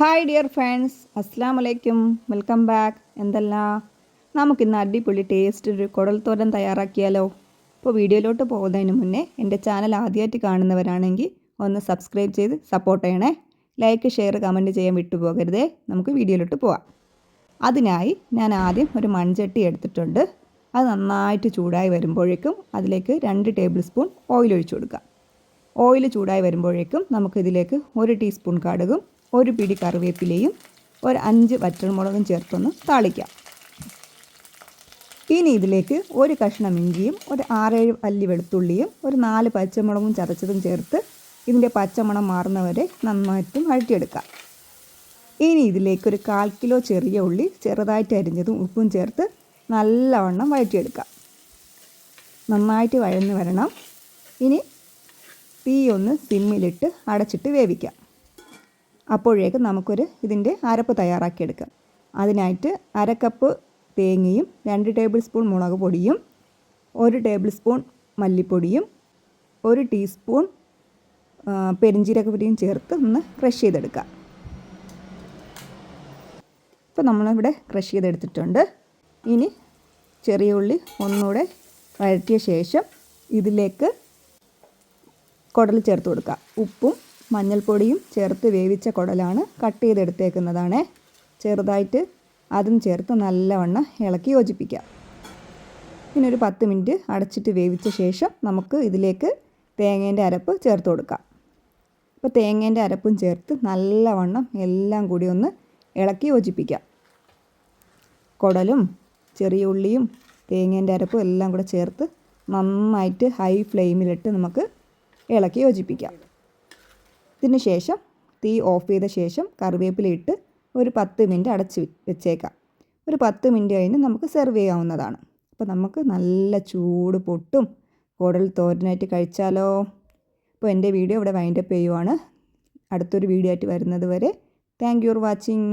Hi dear friends അസ്സാം വലൈക്കും welcome back എന്തല്ല? നമുക്കിന്ന് അടിപൊളി ടേസ്റ്റ് ഒരു തോരൻ തയ്യാറാക്കിയാലോ? ഇപ്പോൾ വീഡിയോയിലോട്ട് പോകുന്നതിന് മുന്നേ എന്റെ ചാനൽ ആദ്യമായിട്ട് കാണുന്നവരാണെങ്കിൽ ഒന്ന് സബ്സ്ക്രൈബ് ചെയ്ത് സപ്പോർട്ട് ചെയ്യണേ. ലൈക്ക് ഷെയർ കമന്റ് ചെയ്യാൻ വിട്ടുപോകരുതേ. നമുക്ക് വീഡിയോയിലോട്ട് പോവാം. അതിനായി ഞാൻ ആദ്യം ഒരു മൺചട്ടി എടുത്തിട്ടുണ്ട്. അത് നന്നായിട്ട് ചൂടായി വരുമ്പോഴേക്കും അതിലേക്ക് രണ്ട് ടേബിൾ സ്പൂൺ ഓയിൽ ഒഴിച്ചു കൊടുക്കാം. ഓയിൽ ചൂടായി വരുമ്പോഴേക്കും നമുക്കിതിലേക്ക് ഒരു ടീസ്പൂൺ കടുകും ഒരു പിടി കറിവേപ്പിലയും ഒരു അഞ്ച് വറ്റൽമുളകും ചേർത്തൊന്ന് താളിക്കാം. ഇനി ഇതിലേക്ക് ഒരു കഷ്ണം ഇഞ്ചിയും ഒരു ആറേഴ് അല്ലി വെളുത്തുള്ളിയും ഒരു നാല് പച്ചമുളകും ചതച്ചതും ചേർത്ത് ഇതിന്റെ പച്ചമണം മാറുന്നവരെ നന്നായിട്ടും വഴറ്റിയെടുക്കാം. ഇനി ഇതിലേക്ക് ഒരു കാൽ കിലോ ചെറിയ ഉള്ളി ചെറുതായിട്ട് അരിഞ്ഞതും ഉപ്പും ചേർത്ത് നല്ലവണ്ണം വഴറ്റിയെടുക്കാം. നന്നായിട്ട് വഴന്ന് വരണം. ഇനി തീ ഒന്ന് സിമ്മിലിട്ട് അടച്ചിട്ട് വേവിക്കാം. അപ്പോഴേക്കും നമുക്കൊരു ഇതിന്റെ അരപ്പ് തയ്യാറാക്കിയെടുക്കാം. അതിനായിട്ട് അര കപ്പ് തേങ്ങയും രണ്ട് ടേബിൾ സ്പൂൺ മുളക് പൊടിയും ഒരു ടേബിൾ സ്പൂൺ മല്ലിപ്പൊടിയും ഒരു ടീസ്പൂൺ പെരിഞ്ചീരക പൊടിയും ചേർത്ത് ഒന്ന് ക്രഷ് ചെയ്തെടുക്കാം. ഇപ്പോൾ നമ്മളിവിടെ ക്രഷ് ചെയ്തെടുത്തിട്ടുണ്ട്. ഇനി ചെറിയ ഉള്ളി ഒന്നുകൂടെ വഴറ്റിയ ശേഷം ഇതിലേക്ക് കുടൽ ചേർത്ത് കൊടുക്കുക ഉപ്പും മഞ്ഞൾപ്പൊടിയും ചേർത്ത് വേവിച്ച കുടലാണ് കട്ട് ചെയ്തെടുത്തേക്കുന്നതാണ്. ചെറുതായിട്ട് അതും ചേർത്ത് നല്ലവണ്ണം ഇളക്കി യോജിപ്പിക്കാം. പിന്നെ ഒരു പത്ത് മിനിറ്റ് അടച്ചിട്ട് വേവിച്ച ശേഷം നമുക്ക് ഇതിലേക്ക് തേങ്ങേന്റെ അരപ്പ് ചേർത്ത് കൊടുക്കാം. അപ്പോൾ തേങ്ങേന്റെ അരപ്പും ചേർത്ത് നല്ലവണ്ണം എല്ലാം കൂടി ഒന്ന് ഇളക്കി യോജിപ്പിക്കാം. കുടലും ചെറിയ ഉള്ളിയും തേങ്ങേന്റെ അരപ്പും എല്ലാം കൂടെ ചേർത്ത് നന്നായിട്ട് ഹൈ ഫ്ലെയിമിലിട്ട് നമുക്ക് ഇളക്കി യോജിപ്പിക്കാം. ഇതിന് ശേഷം തീ ഓഫ് ചെയ്ത ശേഷം കറിവേപ്പില ഇട്ട് ഒരു പത്ത് മിനിറ്റ് അടച്ച് വെച്ചേക്കാം. ഒരു പത്ത് മിനിറ്റ് കഴിഞ്ഞ് നമുക്ക് സെർവ് ചെയ്യാവുന്നതാണ്. അപ്പോൾ നമുക്ക് നല്ല ചൂട് പൊട്ടും. കുടൽ തോരനായിട്ട് കഴിച്ചാലോ? അപ്പോൾ എന്റെ വീഡിയോ ഇവിടെ വൈൻഡപ്പ് ചെയ്യുവാണ്. അടുത്തൊരു വീഡിയോ ആയിട്ട് വരുന്നത് വരെ താങ്ക് യു ഫോർ വാച്ചിങ്